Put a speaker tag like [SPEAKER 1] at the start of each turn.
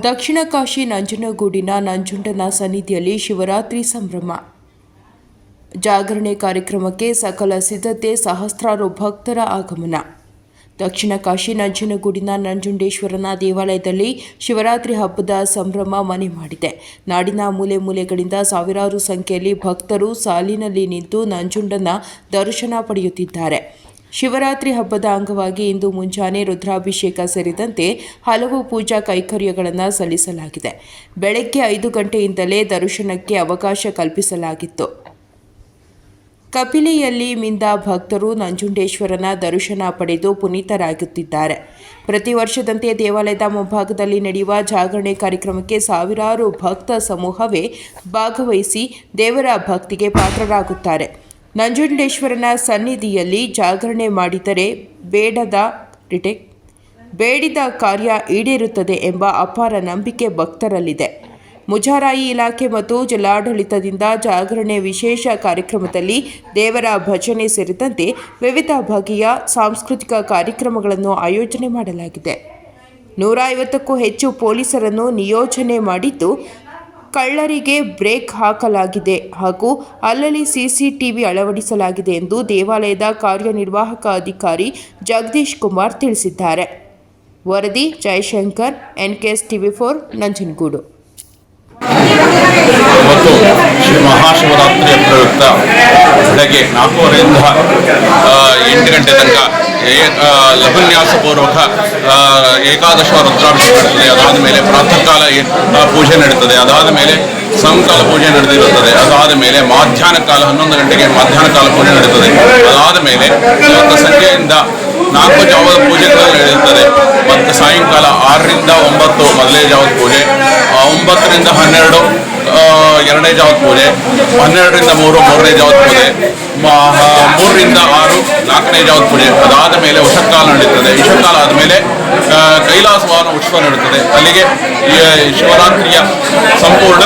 [SPEAKER 1] ದಕ್ಷಿಣ ಕಾಶಿ ನಂಜನಗೂಡಿನ ನಂಜುಂಡನ ಸನ್ನಿಧಿಯಲ್ಲಿ ಶಿವರಾತ್ರಿ ಸಂಭ್ರಮ. ಜಾಗರಣೆ ಕಾರ್ಯಕ್ರಮಕ್ಕೆ ಸಕಲ ಸಿದ್ಧತೆ, ಸಹಸ್ರಾರು ಭಕ್ತರ ಆಗಮನ. ದಕ್ಷಿಣ ಕಾಶಿ ನಂಜನಗೂಡಿನ ನಂಜುಂಡೇಶ್ವರನ ದೇವಾಲಯದಲ್ಲಿ ಶಿವರಾತ್ರಿ ಹಬ್ಬದ ಸಂಭ್ರಮ ಮನೆ ಮಾಡಿದೆ. ನಾಡಿನ ಮೂಲೆ ಮೂಲೆಗಳಿಂದ ಸಾವಿರಾರು ಸಂಖ್ಯೆಯಲ್ಲಿ ಭಕ್ತರು ಸಾಲಿನಲ್ಲಿ ನಿಂತು ನಂಜುಂಡನ ದರ್ಶನ ಪಡೆಯುತ್ತಿದ್ದಾರೆ. ಶಿವರಾತ್ರಿ ಹಬ್ಬದ ಅಂಗವಾಗಿ ಇಂದು ಮುಂಜಾನೆ ರುದ್ರಾಭಿಷೇಕ ಸೇರಿದಂತೆ ಹಲವು ಪೂಜಾ ಕೈಕರ್ಯಗಳನ್ನು ಸಲ್ಲಿಸಲಾಗಿದೆ. ಬೆಳಗ್ಗೆ ಐದು ಗಂಟೆಯಿಂದಲೇ ದರ್ಶನಕ್ಕೆ ಅವಕಾಶ ಕಲ್ಪಿಸಲಾಗಿತ್ತು. ಕಪಿಲೆಯಲ್ಲಿ ಮಿಂದ ಭಕ್ತರು ನಂಜುಂಡೇಶ್ವರನ ದರ್ಶನ ಪಡೆದು ಪುನೀತರಾಗುತ್ತಿದ್ದಾರೆ. ಪ್ರತಿ ವರ್ಷದಂತೆ ದೇವಾಲಯದ ಮುಂಭಾಗದಲ್ಲಿ ನಡೆಯುವ ಜಾಗರಣೆ ಕಾರ್ಯಕ್ರಮಕ್ಕೆ ಸಾವಿರಾರು ಭಕ್ತ ಸಮೂಹವೇ ಭಾಗವಹಿಸಿ ದೇವರ ಭಕ್ತಿಗೆ ಪಾತ್ರರಾಗುತ್ತಾರೆ. ನಂಜುಂಡೇಶ್ವರನ ಸನ್ನಿಧಿಯಲ್ಲಿ ಜಾಗರಣೆ ಮಾಡಿದರೆ ಬೇಡದ ರಿಟೆಕ್ ಬೇಡಿದ ಕಾರ್ಯ ಈಡೇರುತ್ತದೆ ಎಂಬ ಅಪಾರ ನಂಬಿಕೆ ಭಕ್ತರಲ್ಲಿದೆ. ಮುಜರಾಯಿ ಇಲಾಖೆ ಮತ್ತು ಜಿಲ್ಲಾಡಳಿತದಿಂದ ಜಾಗರಣೆ ವಿಶೇಷ ಕಾರ್ಯಕ್ರಮದಲ್ಲಿ ದೇವರ ಭಜನೆ ಸೇರಿದಂತೆ ವಿವಿಧ ಬಗೆಯ ಸಾಂಸ್ಕೃತಿಕ ಕಾರ್ಯಕ್ರಮಗಳನ್ನು ಆಯೋಜನೆ ಮಾಡಲಾಗಿದೆ. ನೂರ ಐವತ್ತಕ್ಕೂ ಹೆಚ್ಚು ಪೊಲೀಸರನ್ನು ನಿಯೋಜನೆ ಮಾಡಿದ್ದು ಕಳ್ಳರಿಗೆ ಬ್ರೇಕ್ ಹಾಕಲಾಗಿದೆ ಹಾಗೂ ಅಲ್ಲಲ್ಲಿ ಸಿಸಿಟಿವಿ ಅಳವಡಿಸಲಾಗಿದೆ ಎಂದು ದೇವಾಲಯದ ಕಾರ್ಯನಿರ್ವಾಹಕ ಅಧಿಕಾರಿ ಜಗದೀಶ್ ಕುಮಾರ್ ತಿಳಿಸಿದ್ದಾರೆ. ವರದಿ Jayashankar NKS TV four, Nanjangud.
[SPEAKER 2] Shri ಮಹಾಶಿವರಾತ್ರಿಯ ಪ್ರಯುಕ್ತ ಬೆಳಗ್ಗೆ ನಾಲ್ಕೂವರೆಯಿಂದ ಎಂಟು ಗಂಟೆ ತನಕ ಏ- ಪೂರ್ವಕ ಏಕಾದಶ ರುದ್ರಾಭಿಷೇಕ ನಡೀತದೆ ಅದಾದ ಮೇಲೆ ಪ್ರಾತಃ ಕಾಲ ಏ- ಪೂಜೆ ನಡೀತದೆ. ಅದಾದ ಮೇಲೆ ಸಂಕಾಲ ಪೂಜೆ ನಡೆದಿರುತ್ತದೆ. ಅದಾದ ಮೇಲೆ ಮಾಧ್ಯಾಹ್ನ ಕಾಲ, ಹನ್ನೊಂದು ಗಂಟೆಗೆ ಮಧ್ಯಾಹ್ನ ಕಾಲ ಪೂಜೆ ನಡೀತದೆ. ಅದಾದ ಮೇಲೆ ಸಂಜೆಯಿಂದ ನಾಲ್ಕು ಜಾವದ ಪೂಜೆಗಳು ನಡೆಯುತ್ತದೆ. ಮತ್ತು ಸಾಯಂಕಾಲ ಆರರಿಂದ ಒಂಬತ್ತು ಮೊದಲನೇ ಜಾವದ ಪೂಜೆ ಒಂಬತ್ತರಿಂದ ಹನ್ನೆರಡು ಎರಡನೇ ಜಾವದ ಪೂಜೆ, ಹನ್ನೆರಡರಿಂದ ಮೂರು, ಮೂರನೇ ಜಾವದ ಪೂಜೆ ಮೂರರಿಂದ ಆರು ನಾಲ್ಕನೇ ಜಾವದ ಪೂಜೆ ಅದಾದ ಮೇಲೆ ಉಷಕಾಲ ನಡೀತದೆ. ವಿಷಕಾಲ ಆದಮೇಲೆ ಕೈಲಾಸವಾನ ಉತ್ಸವ ನಡೀತದೆ. ಅಲ್ಲಿಗೆ ಶಿವರಾತ್ರಿಯ ಸಂಪೂರ್ಣ